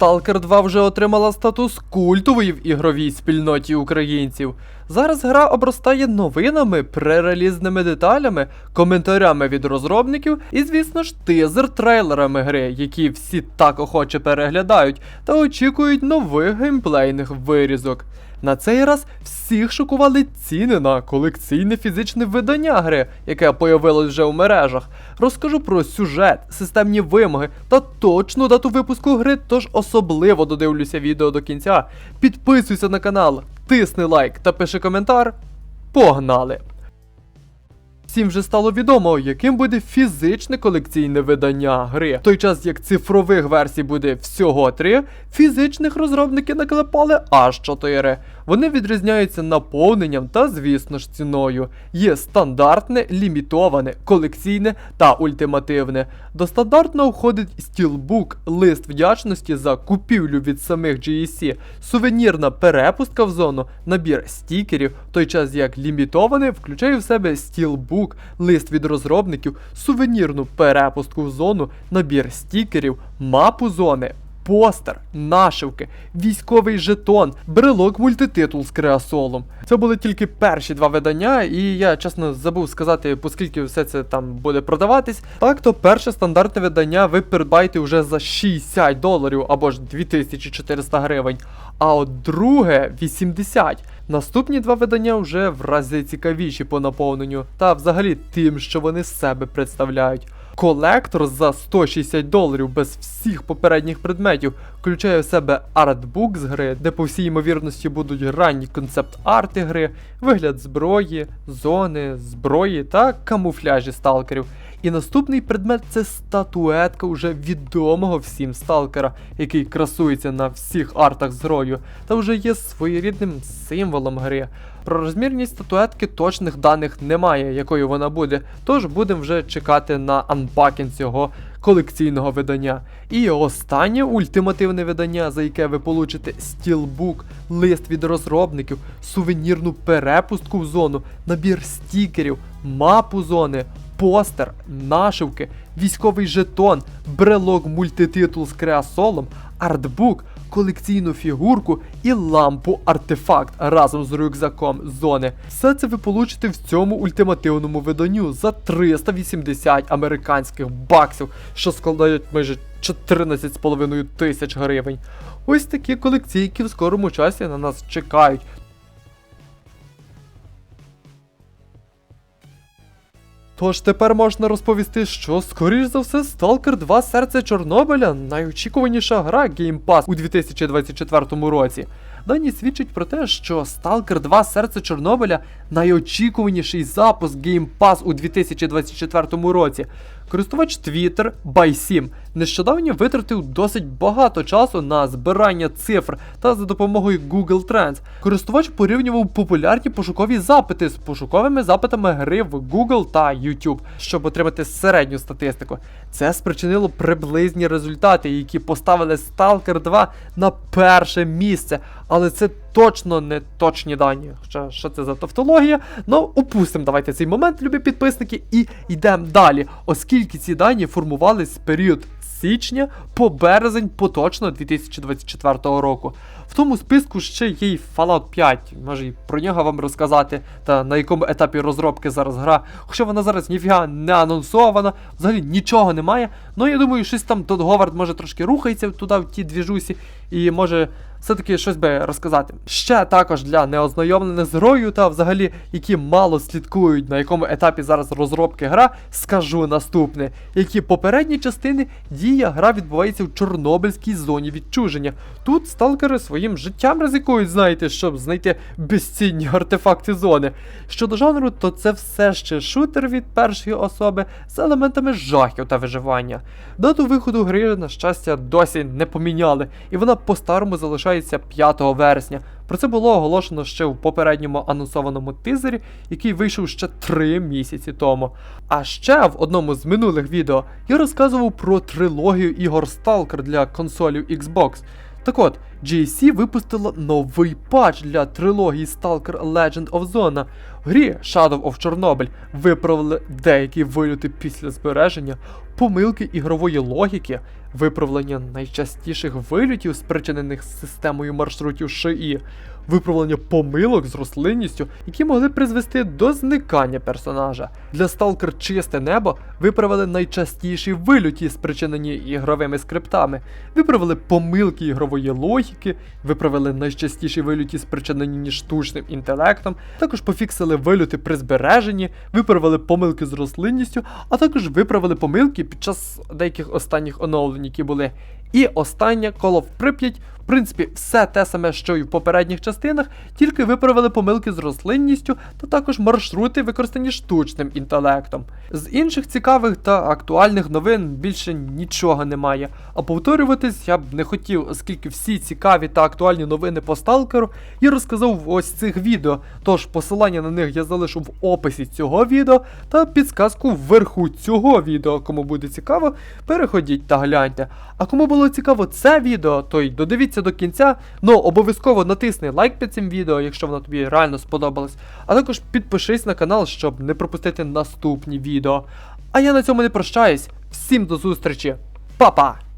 Stalker 2 вже отримала статус культової в ігровій спільноті українців. Зараз гра обростає новинами, пререлізними деталями, коментарями від розробників і, звісно ж, тизер-трейлерами гри, які всі так охоче переглядають та очікують нових геймплейних вирізок. На цей раз всіх шокували ціни на колекційне фізичне видання гри, яке появилось вже у мережах. Розкажу про сюжет, системні вимоги та точну дату випуску гри, тож особливо додивлюся відео до кінця. Підписуйся на канал, тисни лайк та пиши коментар. Погнали! Всім вже стало відомо, яким буде фізичне колекційне видання гри. В той час як цифрових версій буде всього три, фізичних розробники наклепали аж 4. Вони відрізняються наповненням та, звісно ж, ціною. Є стандартне, лімітоване, колекційне та ультимативне. До стандартного входить стілбук, лист вдячності за купівлю від самих GEC, сувенірна перепустка в зону, набір стікерів, той час як лімітоване включає в себе стілбук, лист від розробників, сувенірну перепустку в зону, набір стікерів, мапу зони. Постер, нашивки, військовий жетон, брелок мультититул з креасолом. Це були тільки перші два видання, і я чесно забув сказати, поскільки все це там буде продаватись. Так то перше стандартне видання ви придбаєте вже за 60 доларів або ж 2400 гривень. А от друге 80. Наступні два видання вже в рази цікавіші по наповненню, та взагалі тим, що вони себе представляють. Колектор за 160 доларів без всіх попередніх предметів включає в себе артбук з гри, де по всій ймовірності будуть ранні концепт-арти гри, вигляд зброї, зони, зброї та камуфляжі сталкерів. І наступний предмет це статуетка уже відомого всім сталкера, який красується на всіх артах з грою, та вже є своєрідним символом гри. Про розмірність статуетки точних даних немає, якою вона буде, тож будемо вже чекати на анпакінг цього колекційного видання. І останнє ультимативне видання, за яке ви получите стілбук, лист від розробників, сувенірну перепустку в зону, набір стікерів, мапу зони, постер, нашивки, військовий жетон, брелок мультититул з креасолом, артбук, колекційну фігурку і лампу артефакт разом з рюкзаком зони. Все це ви получите в цьому ультимативному виданню за 380 американських баксів, що складають майже 14,5 тисяч гривень. Ось такі колекційки в скорому часі на нас чекають. Тож тепер можна розповісти, що, скоріш за все, Stalker 2 Серце Чорнобиля найочікуваніша гра Game Pass у 2024 році. Дані свідчать про те, що Stalker 2 Серце Чорнобиля найочікуваніший запуск Game Pass у 2024 році. Користувач Twitter BySim нещодавно витратив досить багато часу на збирання цифр та за допомогою Google Trends. Користувач порівнював популярні пошукові запити з пошуковими запитами гри в Google та YouTube, щоб отримати середню статистику. Це спричинило приблизні результати, які поставили Stalker 2 на перше місце. Але це точно не точні дані. Що, що це за тавтологія? Ну, опустимо давайте цей момент, любі підписники, і йдемо далі, оскільки ці дані формувались з період січня по березень поточно 2024 року. В тому списку ще є й Fallout 5, може і про нього вам розказати, та на якому етапі розробки зараз гра. Хоча вона зараз ніфіга не анонсована, взагалі нічого немає. Ну я думаю, щось там Тодд Говард може трошки рухається туди, в ті двіжусі, і може все-таки щось би розказати. Ще також для неознайомлених з грою та взагалі, які мало слідкують, на якому етапі зараз розробки гра, скажу наступне. Які попередні частини дія гра відбувається в Чорнобильській зоні відчуження. Тут сталкери своїм життям ризикують, знаєте, щоб знайти безцінні артефакти зони. Щодо жанру, то це все ще шутер від першої особи з елементами жахів та виживання. Дату виходу гри, на щастя, досі не поміняли, і вона по-старому залишається 5 вересня. Про це було оголошено ще в попередньому анонсованому тизері, який вийшов ще 3 місяці тому. А ще в одному з минулих відео я розказував про трилогію ігор Stalker для консолів Xbox. Так от, GSC випустила новий патч для трилогії Stalker Legend of Zona. В грі Shadow of Chernobyl виправили деякі вильоти після збереження, помилки ігрової логіки, виправлення найчастіших вильотів, спричинених системою маршрутів ШИ, виправлення помилок з рослинністю, які могли призвести до зникання персонажа. Для Stalker Чисте небо виправили найчастіші вильоті, спричинені ігровими скриптами, виправили помилки ігрової логіки, виправили найчастіші вильоті, спричинені ніж штучним інтелектом, також пофіксили вильоти при збереженні, виправили помилки з рослинністю, а також виправили помилки під час деяких останніх оновлень, які були. І останнє коло в Прип'ять, принципі, все те саме, що і в попередніх частинах, тільки виправили помилки з рослинністю та також маршрути, використані штучним інтелектом. З інших цікавих та актуальних новин більше нічого немає. А повторюватись я б не хотів, оскільки всі цікаві та актуальні новини по сталкеру я розказав в ось цих відео. Тож посилання на них я залишу в описі цього відео та підсказку вверху цього відео. Кому буде цікаво, переходіть та гляньте. А кому було цікаво це відео, то й додивіться до кінця. Ну обов'язково натисни лайк під цим відео, якщо воно тобі реально сподобалось. А також підпишись на канал, щоб не пропустити наступні відео. А я на цьому не прощаюсь. Всім до зустрічі. Па-па!